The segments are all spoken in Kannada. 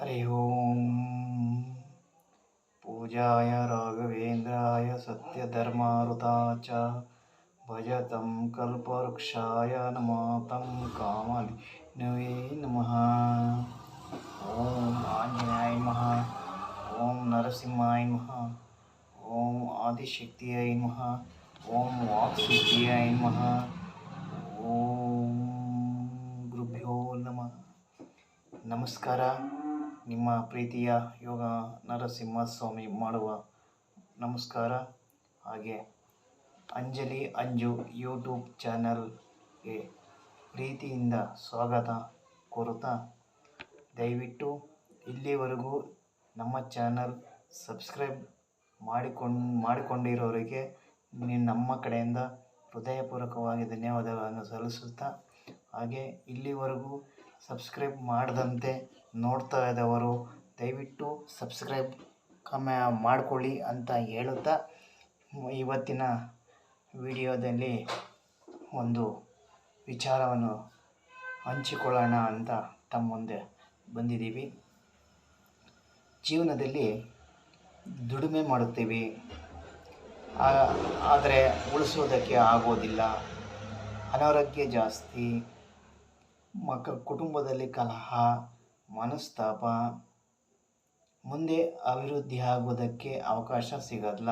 हरि पूजा पूजाय राघवेन्द्राय सत्यधर्मारुता तम कलपवृक्षा नमा काम नवे नम। ओं आंजनाय नम। ॐ नरसिंहाय नम। ओं आदिशक्त नम। ओं वाक्शक्त नम। ॐ गुरुभ्यो नम। नमस्कार। ನಿಮ್ಮ ಪ್ರೀತಿಯ ಯೋಗ ನರಸಿಂಹ ಸ್ವಾಮಿ ಮಾಡುವ ನಮಸ್ಕಾರ. ಹಾಗೆ ಅಂಜಲಿ ಅಂಜು ಯೂಟ್ಯೂಬ್ ಚಾನಲ್ಗೆ ಪ್ರೀತಿಯಿಂದ ಸ್ವಾಗತ ಕೋರುತ್ತಾ ದಯವಿಟ್ಟು ಇಲ್ಲಿವರೆಗೂ ನಮ್ಮ ಚಾನಲ್ ಸಬ್ಸ್ಕ್ರೈಬ್ ಮಾಡಿಕೊಂಡು, ಮಾಡಿಕೊಂಡಿರೋರಿಗೆ ನಮ್ಮ ಕಡೆಯಿಂದ ಹೃದಯಪೂರ್ವಕವಾಗಿ ಧನ್ಯವಾದಗಳನ್ನು ಸಲ್ಲಿಸುತ್ತಾ ಹಾಗೆ ಇಲ್ಲಿವರೆಗೂ ಸಬ್ಸ್ಕ್ರೈಬ್ ಮಾಡದಂತೆ ನೋಡ್ತಾ ಇದ್ದವರು, ದಯವಿಟ್ಟು ಸಬ್ಸ್ಕ್ರೈಬ್ ಕಮ ಮಾಡಿಕೊಳ್ಳಿ ಅಂತ ಹೇಳುತ್ತಾ ಇವತ್ತಿನ ವಿಡಿಯೋದಲ್ಲಿ ಒಂದು ವಿಚಾರವನ್ನು ಹಂಚಿಕೊಳ್ಳೋಣ ಅಂತ ತಮ್ಮ ಮುಂದೆ ಬಂದಿದ್ದೀವಿ. ಜೀವನದಲ್ಲಿ ದುಡಿಮೆ ಮಾಡುತ್ತೀವಿ. ಆದರೆ ಉಳಿಸೋದಕ್ಕೆ ಆಗೋದಿಲ್ಲ. ಅನಾರೋಗ್ಯ ಜಾಸ್ತಿ. ಮಕ ಕುಟುಂಬದಲ್ಲಿ ಕಲಹ, ಮನಸ್ತಾಪ, ಮುಂದೆ ಅಭಿವೃದ್ಧಿ ಆಗೋದಕ್ಕೆ ಅವಕಾಶ ಸಿಗಲ್ಲ.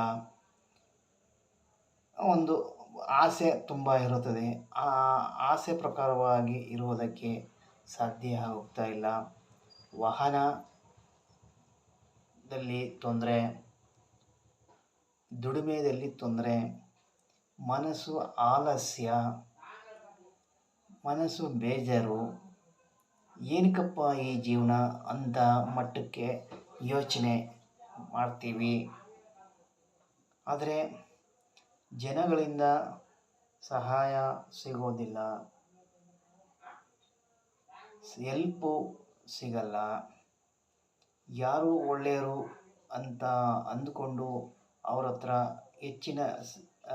ಒಂದು ಆಸೆ ತುಂಬ ಇರುತ್ತದೆ. ಆ ಆಸೆ ಪ್ರಕಾರವಾಗಿ ಇರುವುದಕ್ಕೆ ಸಾಧ್ಯ ಹೋಗ್ತಾ ಇಲ್ಲ. ವಾಹನದಲ್ಲಿ ತೊಂದರೆ, ದುಡಿಮೆಯಲ್ಲಿ ತೊಂದರೆ, ಮನಸ್ಸು ಆಲಸ್ಯ ಮನಸ್ಸು ಬೇಜಾರು, ಏನಕ್ಕಪ್ಪ ಈ ಜೀವನ ಅಂತ ಮಟ್ಟಕ್ಕೆ ಯೋಚನೆ ಮಾಡ್ತೀವಿ. ಆದರೆ ಜನಗಳಿಂದ ಸಹಾಯ ಸಿಗೋದಿಲ್ಲ. ಎಲ್ಪು ಸಿಗಲ್ಲ. ಯಾರು ಒಳ್ಳೆಯರು ಅಂತ ಅಂದುಕೊಂಡು ಅವ್ರ ಹತ್ರ ಹೆಚ್ಚಿನ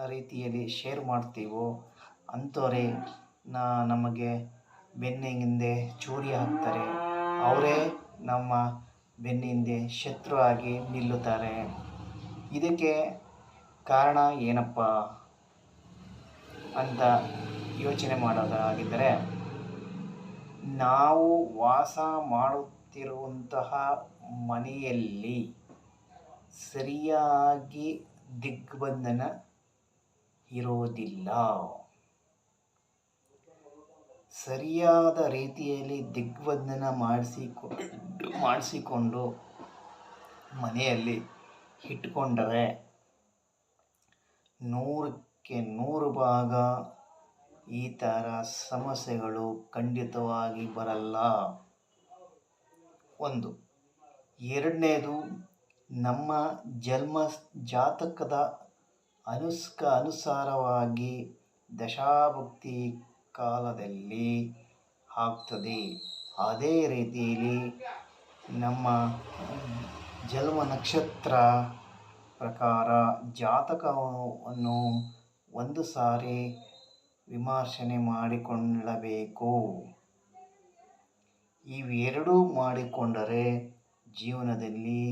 ರೀತಿಯಲ್ಲಿ ಶೇರ್ ಮಾಡ್ತೀವೋ ಅಂಥವರೇ ನಾ ನಮಗೆ ಬೆನ್ನಿಂದೆ ಚೂರಿ ಹಾಕ್ತಾರೆ. ಅವರೇ ನಮ್ಮ ಬೆನ್ನ ಹಿಂದೆ ಶತ್ರು ಆಗಿ ನಿಲ್ಲುತ್ತಾರೆ. ಇದಕ್ಕೆ ಕಾರಣ ಏನಪ್ಪ? ಅಂತ ಯೋಚನೆ ಮಾಡೋದಾಗಿದ್ದರೆ, ನಾವು ವಾಸ ಮಾಡುತ್ತಿರುವಂತಹ ಮನೆಯಲ್ಲಿ ಸರಿಯಾಗಿ ದಿಗ್ಬಂಧನ ಇರೋದಿಲ್ಲ ಸರಿಯಾದ ರೀತಿಯಲ್ಲಿ ದಿಗ್ಬಂಧನ ಮಾಡಿಸಿಕೊಂಡು ಮಾಡಿಸಿಕೊಂಡು ಮನೆಯಲ್ಲಿ ಇಟ್ಕೊಂಡರೆ ನೂರಕ್ಕೆ ನೂರು ಭಾಗ ಈ ಥರ ಸಮಸ್ಯೆಗಳು ಖಂಡಿತವಾಗಿ ಬರಲ್ಲ. ಒಂದು. ಎರಡನೇದು, ನಮ್ಮ ಜನ್ಮ ಜಾತಕದ ಅನುಸ್ಕ ಅನುಸಾರವಾಗಿ ದಶಾಭಕ್ತಿ ಕಾಲದಲ್ಲಿ ಆಗ್ತದೆ. ಅದೇ ರೀತಿಯಲ್ಲಿ ನಮ್ಮ ಜನ್ಮ ನಕ್ಷತ್ರ ಪ್ರಕಾರ ಜಾತಕವನ್ನು ಒಂದು ಸಾರಿ ವಿಮರ್ಶನೆ ಮಾಡಿಕೊಳ್ಳಬೇಕು. ಇವೆರಡೂ ಮಾಡಿಕೊಂಡರೆ ಜೀವನದಲ್ಲಿ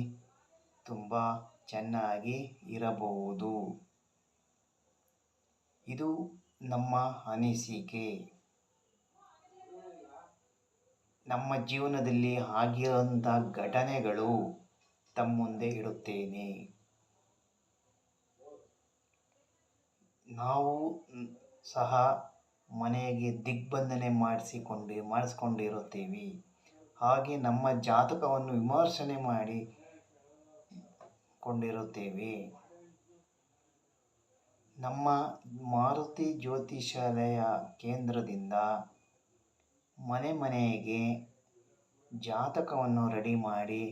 ತುಂಬ ಚೆನ್ನಾಗಿ ಇರಬಹುದು. ಇದು ನಮ್ಮ ಅನಿಸಿಕೆ. ನಮ್ಮ ಜೀವನದಲ್ಲಿ ಆಗಿರುವಂಥ ಘಟನೆಗಳು ತಮ್ಮ ಮುಂದೆ ಇಡುತ್ತೇನೆ. ನಾವು ಸಹ ಮನೆಗೆ ದಿಗ್ಬಂಧನೆ ಮಾಡಿಸಿಕೊಂಡು, ಮಾಡಿಸ್ಕೊಂಡಿರುತ್ತೀವಿ. ಹಾಗೆ ನಮ್ಮ ಜಾತಕವನ್ನು ವಿಮರ್ಶನೆ ಮಾಡಿ ಕೊಂಡಿರುತ್ತೇವೆ. ನಮ್ಮ ಮಾರುತಿ ಜ್ಯೋತಿಷಾಲಯ ಕೇಂದ್ರದಿಂದ ಮನೆ ಮನೆಗೆ ಜಾತಕವನ್ನು ರೆಡಿ ಮಾಡಿ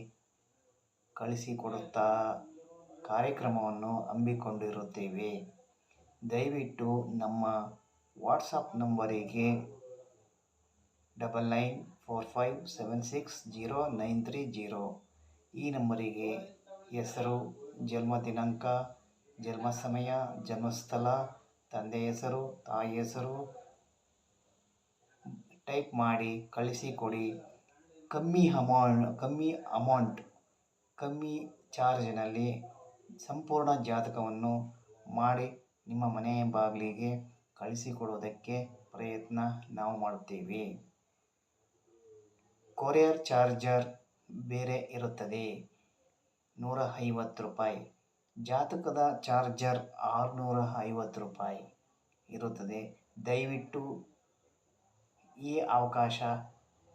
ಕಳಿಸಿಕೊಡುತ್ತಾ ಕಾರ್ಯಕ್ರಮವನ್ನು ಹಮ್ಮಿಕೊಂಡಿರುತ್ತೇವೆ. ದಯವಿಟ್ಟು ನಮ್ಮ ವಾಟ್ಸಪ್ ನಂಬರಿಗೆ double nine four five seven six zero nine three zero ಈ ನಂಬರಿಗೆ ಹೆಸರು, ಜನ್ಮ ದಿನಾಂಕ ಜನ್ಮ ಸಮಯ ಜನ್ಮಸ್ಥಳ, ತಂದೆ ಹೆಸರು, ತಾಯಿ ಹೆಸರು, ಟೈಪ್ ಮಾಡಿ ಕಳಿಸಿಕೊಡಿ ಕಮ್ಮಿ ಅಮೌಂಟ್ ಕಮ್ಮಿ ಅಮೌಂಟ್, ಕಮ್ಮಿ ಚಾರ್ಜಿನಲ್ಲಿ ಸಂಪೂರ್ಣ ಜಾತಕವನ್ನು ಮಾಡಿ ನಿಮ್ಮ ಮನೆ ಬಾಗಿಲಿಗೆ ಕಳಿಸಿಕೊಡೋದಕ್ಕೆ ಪ್ರಯತ್ನ ನಾವು ಮಾಡುತ್ತೇವೆ. ಕೊರಿಯರ್ ಚಾರ್ಜರ್ ಬೇರೆ ಇರುತ್ತದೆ. ನೂರ ಐವತ್ತು ರೂಪಾಯಿ. ಜಾತಕದ ಚಾರ್ಜರ್ ಆರುನೂರ ಐವತ್ತು ರೂಪಾಯಿ ಇರುತ್ತದೆ. ದಯವಿಟ್ಟು ಈ ಅವಕಾಶ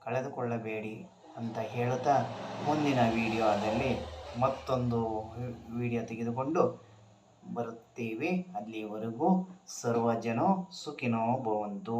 ಕಳೆದುಕೊಳ್ಳಬೇಡಿ ಅಂತ ಹೇಳುತ್ತಾ ಮುಂದಿನ ವಿಡಿಯೋದಲ್ಲಿ ಮತ್ತೊಂದು ವಿಡಿಯೋ ತೆಗೆದುಕೊಂಡು ಬರುತ್ತೇವೆ. ಅಲ್ಲಿವರೆಗೂ ಸರ್ವಜನೋ ಸುಖಿನೋ ಭವಂತು.